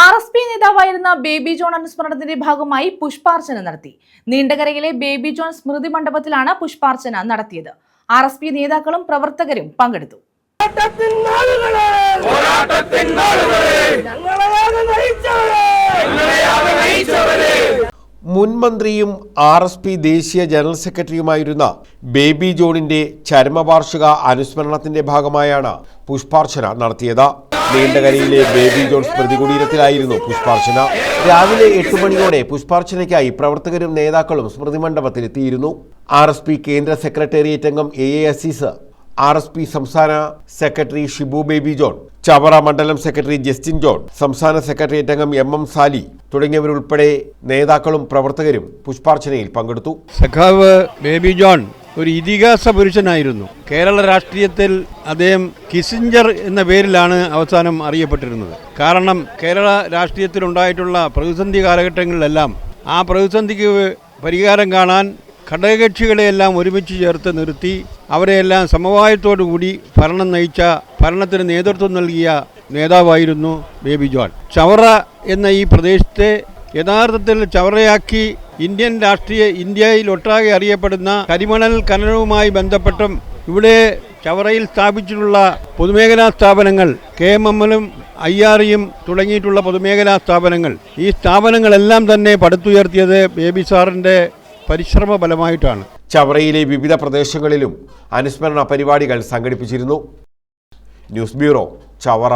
R S P നേതാവായിരുന്ന ബേബി ജോൺ അനുസ്മരണത്തിന്റെ ഭാഗമായി പുഷ്പാർച്ചന നടത്തി. നീണ്ടകരയിലെ ബേബി ജോൺ സ്മൃതി മണ്ഡപത്തിലാണ് പുഷ്പാർച്ചന നടത്തിയത്. ആർ എസ് പി നേതാക്കളും പ്രവർത്തകരും പങ്കെടുത്തു. മുൻ മന്ത്രിയും ആർ എസ് പി ദേശീയ ജനറൽ സെക്രട്ടറിയുമായിരുന്ന ബേബി ജോണിന്റെ ചരമവാർഷിക അനുസ്മരണത്തിന്റെ ഭാഗമായാണ് പുഷ്പാർച്ചന നടത്തിയത്. നീണ്ടകരയിലെ ബേബി ജോൺസ് പ്രതികുടീരത്തിലായിരുന്നു പുഷ്പാർച്ചന. രാവിലെ എട്ട് മണിയോടെ പുഷ്പാർച്ചനയ്ക്കായി പ്രവർത്തകരും നേതാക്കളും സ്മൃതി മണ്ഡപത്തിലെത്തിയിരുന്നു ആർ എസ് പി കേന്ദ്ര സെക്രട്ടേറിയറ്റ് അംഗം A A Azeez R S P സംസ്ഥാന സെക്രട്ടറി ഷിബു ബേബി ജോൺ ചവറ മണ്ഡലം സെക്രട്ടറി ജസ്റ്റിൻ ജോൺ സംസ്ഥാന സെക്രട്ടേറിയറ്റ് അംഗം എം എം സാലി തുടങ്ങിയവരുൾപ്പെടെ നേതാക്കളും പ്രവർത്തകരും പുഷ്പാർച്ചനയിൽ പങ്കെടുത്തു. സഖാവ് ബേബി ജോൺ ഒരു ഇതിഹാസ പുരുഷനായിരുന്നു. കേരള രാഷ്ട്രീയത്തിൽ അദ്ദേഹം കിസിഞ്ചർ എന്ന പേരിലാണ് അവസാനം അറിയപ്പെട്ടിരുന്നത്. കാരണം കേരള രാഷ്ട്രീയത്തിൽ ഉണ്ടായിട്ടുള്ള പ്രതിസന്ധി കാലഘട്ടങ്ങളിലെല്ലാം ആ പ്രതിസന്ധിക്ക് പരിഹാരം കാണാൻ ഘടകകക്ഷികളെയെല്ലാം ഒരുമിച്ച് ചേർത്ത് നിർത്തി അവരെയെല്ലാം സമവായത്തോടു കൂടി ഭരണം നയിച്ച ഭരണത്തിന് നേതൃത്വം നൽകിയ നേതാവായിരുന്നു ബേബി ജോൺ. ചവറ എന്ന ഈ പ്രദേശത്തെ യഥാർത്ഥത്തിൽ ചവറയാക്കി ഇന്ത്യൻ രാഷ്ട്രീയ ഇന്ത്യയിൽ ഒട്ടാകെ അറിയപ്പെടുന്ന കരിമണൽ ഖനനവുമായി ബന്ധപ്പെട്ടും ഇവിടെ ചവറയിൽ സ്ഥാപിച്ചിട്ടുള്ള പൊതുമേഖലാ സ്ഥാപനങ്ങൾ കെ എം എമ്മിലും ഐ ആറിയും തുടങ്ങിയിട്ടുള്ള പൊതുമേഖലാ സ്ഥാപനങ്ങൾ. ഈ സ്ഥാപനങ്ങളെല്ലാം തന്നെ പടുത്തുയർത്തിയത് ബേബി സാറിന്റെ പരിശ്രമ ഫലമായിട്ടാണ്. ചവറയിലെ വിവിധ പ്രദേശങ്ങളിലും അനുസ്മരണ പരിപാടികൾ സംഘടിപ്പിച്ചിരുന്നു. News bureau Chavara.